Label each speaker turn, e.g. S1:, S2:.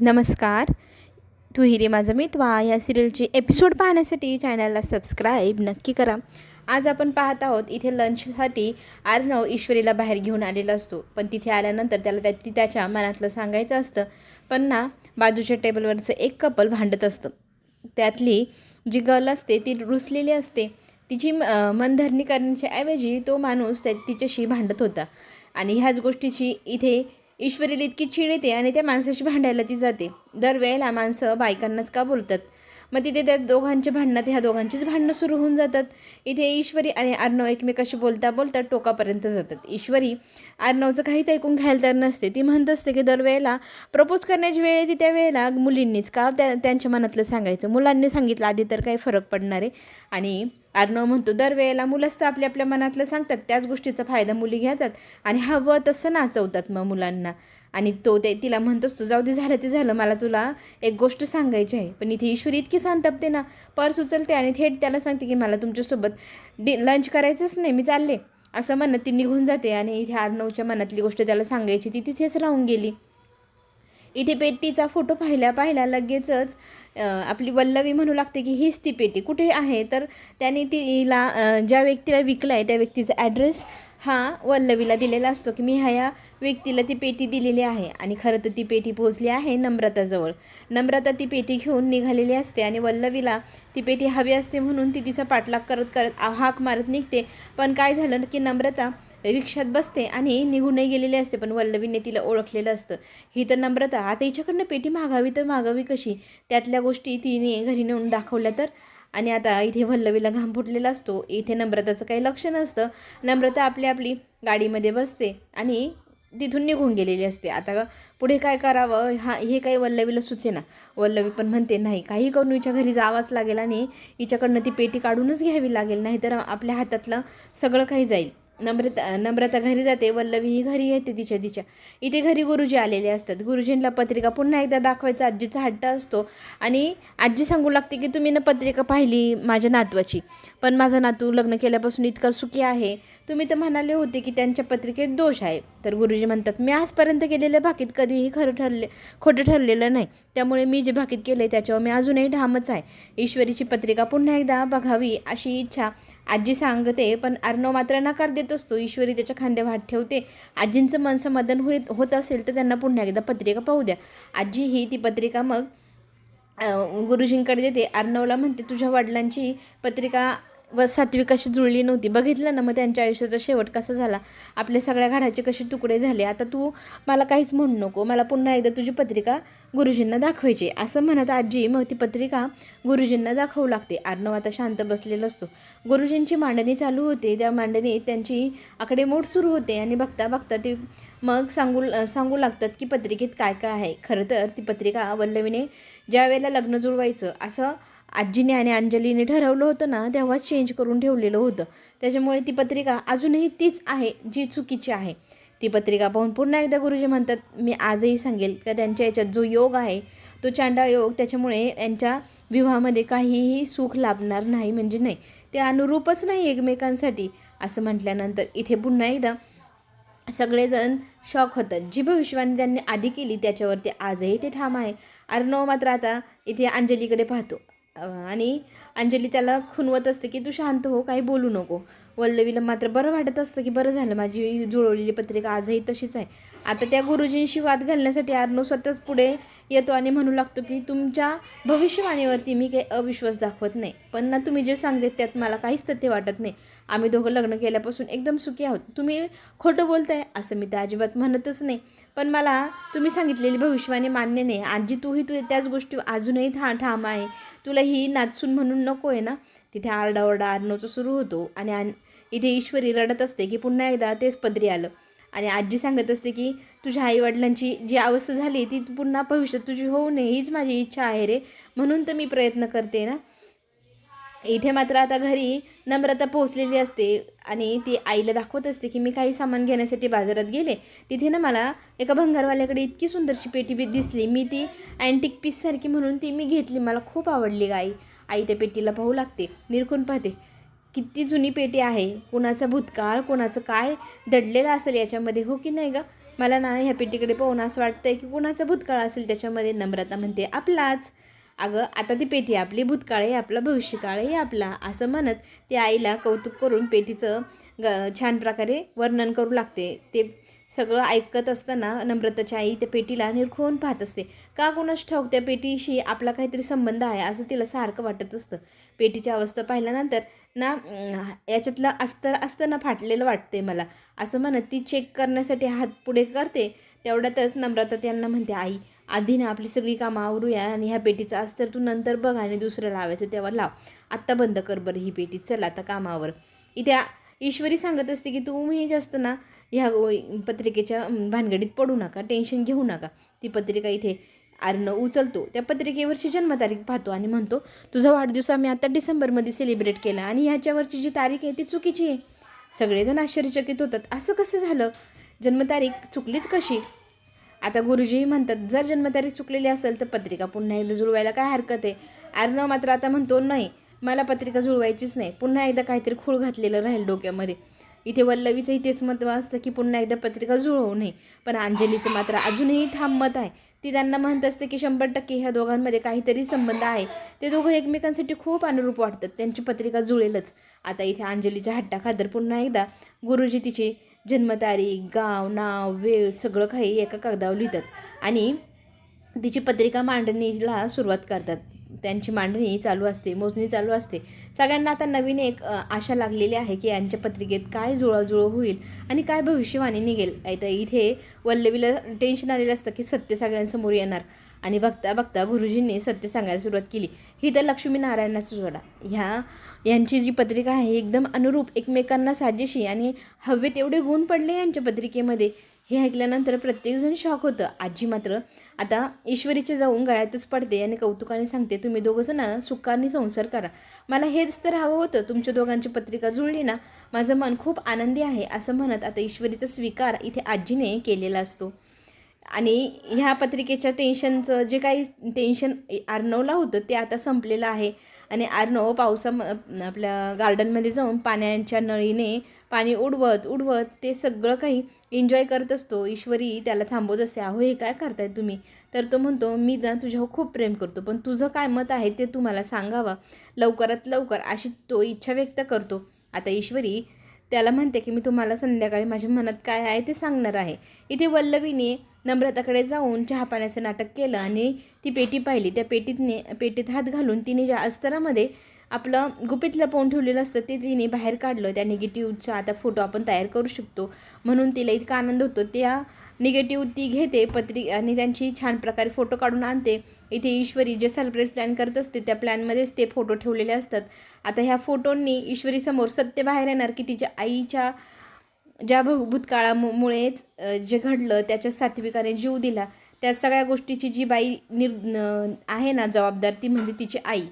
S1: नमस्कार. तू हिरे माझं मितवा. या सिरियलची एपिसोड पाहण्यासाठी चॅनलला सबस्क्राईब नक्की करा. आज आपण पाहत आहोत इथे लंचसाठी आर्णव ईश्वरीला बाहेर घेऊन आलेला असतो. पण तिथे आल्यानंतर त्याला त्या ती त्याच्या मनातलं सांगायचं असतं. पण ना बाजूच्या टेबलवरचं एक कपल भांडत असतं. त्यातली जी गर्ल असते ती रुसलेली असते. तिची मनधरणी करण्याच्या ऐवजी तो माणूस त्या तिच्याशी भांडत होता. आणि ह्याच गोष्टीची इथे ईश्वरीला इतकी चीड येते आणि त्या माणसाशी भांडायला ती जाते. दरवेळेला माणसं बायकांनाच का बोलतात? मग तिथे त्या दोघांचे भांडणात ह्या दोघांचीच भांडणं सुरू होऊन जातात. इथे ईश्वरी आणि अर्णव एकमेकाशी बोलता बोलता टोकापर्यंत जातात. ईश्वरी अर्णवचं काहीच ऐकून घ्यायला तर नसते. ती म्हणत असते की दरवेळेला प्रपोज करण्याची वेळ येते त्या वेळेला मुलींनीच. का त्या त्यांच्या मनातलं सांगायचं? मुलांनी सांगितलं आधी तर काही फरक पडणार आहे. आणि अर्णव म्हणतो दरवेळेला मुलंच तर आपल्या आपल्या मनातलं सांगतात त्याच गोष्टीचा फायदा मुली घेतात आणि हवं तसं नाचवतात मग मुलांना. आणि तो ते तिला म्हणतोच तू जाऊ दे झालं ते झालं मला तुला एक गोष्ट सांगायची आहे. पण इथे ईश्वरी इतकी संतपते ना पर्स उचलते आणि थेट त्याला सांगते की मला तुमच्यासोबत डि लंच करायचंच नाही मी चालले. असं म्हणत ती निघून जाते आणि इथे अर्णवच्या मनातली गोष्ट त्याला सांगायची ती तिथेच राहून गेली. इथे पेटीचा फोटो पाहिल्या पाहिल्या लगेचच आपली वल्लवी म्हणू लागते की हीच ती पेटी. कुठे आहे? तर त्याने तिला ज्या व्यक्तीला विकला आहे त्या व्यक्तीचा ॲड्रेस हा वल्लवीला दिलेला असतो की मी ह्या व्यक्तीला ती पेटी दिलेली आहे आणि खरं तर ती पेटी पोहोचली आहे नम्रताजवळ. नम्रता ती पेटी घेऊन निघालेली असते आणि वल्लवीला ती पेटी हवी असते म्हणून ती तिचा पाठलाग करत करत हाक मारत निघते. पण काय झालं की नम्रता रिक्षात बसते आणि निघूनही गेलेली असते पण वल्लवीने तिला ओळखलेलं असतं. ही तर नम्रता आता हिच्याकडनं पेटी मागावी तर मागावी कशी? त्यातल्या गोष्टी तिने घरी नेऊन दाखवल्या तर? आणि आता इथे वल्लवीला घाम फुटलेला असतो. इथे नम्रताचं काही लक्ष नसतं. नम्रता आपली आपली गाडीमध्ये बसते आणि तिथून निघून गेलेली असते. आता पुढे काय करावं? हा हे काही वल्लवीला सुचेना. वल्लवी पण म्हणते नाही काही करून हिच्या घरी जावाच लागेल आणि हिच्याकडनं ती पेटी काढूनच घ्यावी लागेल नाहीतर आपल्या हातातलं सगळं काही जाईल. नम्रता नम्रता घरी जाते वल्लवी ही घरी येते तिच्या तिच्या. इथे घरी गुरुजी आलेले असतात. गुरुजींना पत्रिका पुन्हा एकदा दाखवायचा आजीचा हट्ट असतो. आणि आजी सांगू लागते की तुम्ही ना पत्रिका पाहिली माझ्या नातवाची. पण माझा नातू लग्न केल्यापासून इतका सुखी आहे. तुम्ही तर म्हणाले होते की त्यांच्या पत्रिकेत दोष आहे. तर गुरुजी म्हणतात मी आजपर्यंत केलेल्या भाकीत कधीही खरं ठरले खोटं ठरलेलं नाही. त्यामुळे मी जे भाकीत केले त्याच्यावर मी अजूनही ढामच आहे. ईश्वरीची पत्रिका पुन्हा एकदा बघावी अशी इच्छा आजी सांगते पण अर्णव मात्र नकार देत असतो. ईश्वरी त्याच्या खांद्यावर हात ठेवते. आजींचं मन समाधान होत होत असेल तर त्यांना पुन्हा एकदा पत्रिका पाहू द्या. आजी ही ती पत्रिका मग गुरुजींकडे देते. अर्णवला म्हणते तुझ्या वडिलांची पत्रिका व सात्विक अशी जुळली नव्हती. बघितलं ना मग त्यांच्या आयुष्याचा शेवट कसा झाला. आपल्या सगळ्या घडाचे कसे तुकडे झाले. आता तू मला काहीच म्हणू नको. मला पुन्हा एकदा तुझी पत्रिका गुरुजींना दाखवायची असं म्हणत आजी मग ती पत्रिका गुरुजींना दाखवू लागते. अर्णव आता शांत बसलेला असतो. गुरुजींची मांडणी चालू होते. त्या मांडणीत त्यांची आकडेमोड सुरू होते आणि बघता बघता ते मग सांगू सांगू लागतात की पत्रिकेत काय काय आहे. खरं तर ती पत्रिका वल्लवीने ज्या वेळेला लग्न जुळवायचं असं आजीने आणि अंजलीने ठरवलं होतं ना तेव्हाच चेंज करून ठेवलेलं होतं. त्याच्यामुळे ती पत्रिका अजूनही तीच आहे जी चुकीची आहे. ती पत्रिका पाहून पुन्हा एकदा गुरुजी म्हणतात मी आजही सांगेल का त्यांच्या याच्यात जो योग आहे तो चांडाळ योग त्याच्यामुळे यांच्या विवाहामध्ये काहीही सुख लाभणार नाही म्हणजे नाही. ते अनुरूपच नाही एकमेकांसाठी. असं म्हटल्यानंतर इथे पुन्हा एकदा सगळेजण शॉक होतात. जी भविष्यवाणी त्यांनी आधी केली त्याच्यावरती आजही ते ठाम आहे. अर्णव मात्र आता इथे अंजलीकडे पाहतो. आणि अंजली त्याला खुनवत असते की तू शांत हो काही बोलू नको. वल्लवीला मात्र बरं वाटत असतं की बरं झालं माझी जुळवलेली पत्रिका आजही तशीच आहे. आता त्या गुरुजींशी वाद घालण्यासाठी अर्णव स्वतःच पुढे येतो आणि म्हणू लागतो की तुमच्या भविष्यवाणीवरती मी काही अविश्वास दाखवत नाही. पण ना तुम्ही जे सांगते त्यात मला काहीच तथ्य वाटत नाही. आम्ही दोघं लग्न केल्यापासून एकदम सुखी आहोत. तुम्ही खोटं बोलताय असं मी तर अजिबात म्हणतच नाही. पण मला तुम्ही सांगितलेली भविष्यवाणी मान्य नाही. आजी तूही तू त्याच गोष्टी अजूनही था ठाम आहे. तुला ही नाचून म्हणून नको आहे ना? तिथे आरडाओरडा आरणवचं सुरू होतो आणि आन इथे ईश्वरी रडत असते की पुन्हा एकदा तेच पदरी आलं. आणि आजी सांगत असते की तुझ्या आईवडिलांची जी अवस्था झाली ती पुन्हा भविष्यात तुझी होऊ नये हीच माझी इच्छा आहे रे. म्हणून तर मी प्रयत्न करते ना. इथे मात्र आता घरी नम्रता पोहोचलेली असते आणि ती आईला दाखवत असते की मी काही सामान घेण्यासाठी बाजारात गेले. तिथे ना मला एका भंगारवाल्याकडे इतकी सुंदरशी पेटी बी दिसली. मी ती अँटिक पीससारखी म्हणून ती मी घेतली. मला खूप आवडली गाई आई त्या पेटीला पाहू लागते. निरखून पाहते. किती जुनी पेटी आहे कोणाचा भूतकाळ कोणाचं काय दडलेलं असेल याच्यामध्ये हो की नाही ग? मला ना ह्या पेटीकडे पाहून असं वाटतंय की कुणाचा भूतकाळ असेल त्याच्यामध्ये नम्रता म्हणते आपलाच. अगं आता ती पेटी आपली भूतकाळ आहे आपला भविष्यकाळ आहे आपला असं म्हणत ती आईला कौतुक करून पेटीचं ग छान प्रकारे वर्णन करू लागते. ते सगळं ऐकत असताना नम्रताची आई त्या पेटीला निरखून पाहत असते. का कोणाच ठाऊक त्या पेटीशी आपला काहीतरी संबंध आहे असं तिला सारखं वाटत असतं. पेटीची अवस्था पाहिल्यानंतर ना याच्यातलं अस्तर असताना फाटलेलं वाटते मला. असं म्हणत ती चेक करण्यासाठी हात पुढे करते. तेवढ्यातच नम्रता त्यांना म्हणते आई आधी ना आपली सगळी कामं आवरूया आणि ह्या पेटीचं अस्तर तू नंतर बघ आणि दुसरं लावायचं तेव्हा लाव. आत्ता बंद कर बरं ही पेटी. चल आता कामावर. इथे ईश्वरी सांगत असते की तुम्ही जास्त ना ह्या पत्रिकेच्या भानगडीत पडू नका टेन्शन घेऊ नका. ती पत्रिका इथे आरनं उचलतो. त्या पत्रिकेवरची जन्मतारीख पाहतो आणि म्हणतो तुझा वाढदिवस आम्ही आता डिसेंबरमध्ये सेलिब्रेट केला आणि ह्याच्यावरची जी तारीख आहे ती चुकीची आहे. सगळेजण आश्चर्यचकित होतात. असं कसं झालं? जन्मतारीख चुकलीच कशी? आता गुरुजीही म्हणतात जर जन्मतारीख चुकलेली असेल तर पत्रिका पुन्हा एकदा जुळवायला काय हरकत आहे? अर्णव मात्र आता म्हणतो नाही मला पत्रिका जुळवायचीच नाही. पुन्हा एकदा काहीतरी खूळ घातलेलं राहील डोक्यामध्ये. इथे वल्लवीचंही तेच मत असतं की पुन्हा एकदा पत्रिका जुळवू नये. पण अंजलीचं मात्र अजूनही ठाम मत आहे. ती त्यांना म्हणत असते की शंभर टक्के ह्या दोघांमध्ये काहीतरी संबंध आहे. ते दोघं एकमेकांसाठी खूप अनुरूप वाटतात. त्यांची पत्रिका जुळेलच. आता इथे अंजलीच्या हट्टाखादर पुन्हा एकदा गुरुजी तिची जन्मतारीख गाव नाव वेळ सगळं काही एका कागदावर लिहितात. आणि तिची पत्रिका मांडणीला सुरुवात करतात. त्यांची मांडणी चालू असते मोजणी चालू असते. सगळ्यांना आता नवीन एक आशा लागलेली आहे की यांच्या पत्रिकेत काय जुळाजुळव होईल आणि काय भविष्यवाणी निघेल. आता इथे वल्लवीला टेन्शन आलेलं असतं की सत्य सगळ्यांसमोर येणार. आणि बघता बघता गुरुजींनी सत्य सांगायला सुरुवात केली. ही तर लक्ष्मीनारायणाचा जोडा ह्या यांची जी पत्रिका आहे एकदम अनुरूप एकमेकांना साजेशी आणि हवेत एवढे गुण पडले यांच्या पत्रिकेमध्ये. हे ऐकल्यानंतर प्रत्येकजण शॉक होतं. आजी मात्र आता ईश्वरीचे जाऊन गळ्यातच पडते आणि कौतुकाने सांगते तुम्ही दोघंजण जणांना सुखाने संसार करा. मला हेच तर हवं होतं. तुमच्या दोघांची पत्रिका जुळली ना? माझं मन खूप आनंदी आहे असं म्हणत आता ईश्वरीचा स्वीकार इथे आजीने केलेला असतो. आणि ह्या पत्रिकेच्या टेन्शनचं जे काही टेन्शन आर्नवला होतं ते आता संपलेलं आहे. आणि आर्नव पावसा आपल्या गार्डनमध्ये जाऊन पाण्याच्या नळीने पाणी उडवत उडवत ते सगळं काही एन्जॉय करत असतो. ईश्वरी त्याला थांबवत असते अहो हे काय करताय तुम्ही? तर तो म्हणतो मी ना तुझ्यावर खूप प्रेम करतो पण तुझं काय मत आहे ते तुम्हाला सांगावं. लवकरात लवकर अशी तो इच्छा व्यक्त करतो. आता ईश्वरी त्याला म्हणते की मी तुम्हाला संध्याकाळी माझ्या मनात काय आहे ते सांगणार आहे. इथे वल्लवीने नम्रताकडे जाऊन चहा पाण्याचं नाटक केलं आणि ती पेटी पाहिली. त्या पेटीतने पेटीत हात घालून तिने ज्या अस्तरामध्ये आपलं गुपित लपवून ठेवलेलं असतं ते तिने बाहेर काढलं. त्या निगेटिव्हचा आता फोटो आपण तयार करू शकतो म्हणून तिला इतका आनंद होतो. त्या निगेटिव्ह ती घेते पत्री आणि त्यांची छान प्रकारे फोटो काढून आणते. इथे ईश्वरी जे सेलिब्रेट प्लॅन करत असते त्या प्लॅनमध्येच ते फोटो ठेवलेले असतात. आता ह्या फोटोंनी ईश्वरीसमोर सत्य बाहेर येणार की तिच्या आईच्या ज्या भू भूतकाळामुळेच जे घडलं त्याच्या सात्विकाने जीव दिला. त्या सगळ्या गोष्टीची जी बाई निर न- आहे ना जबाबदार ती म्हणजे तिची आई.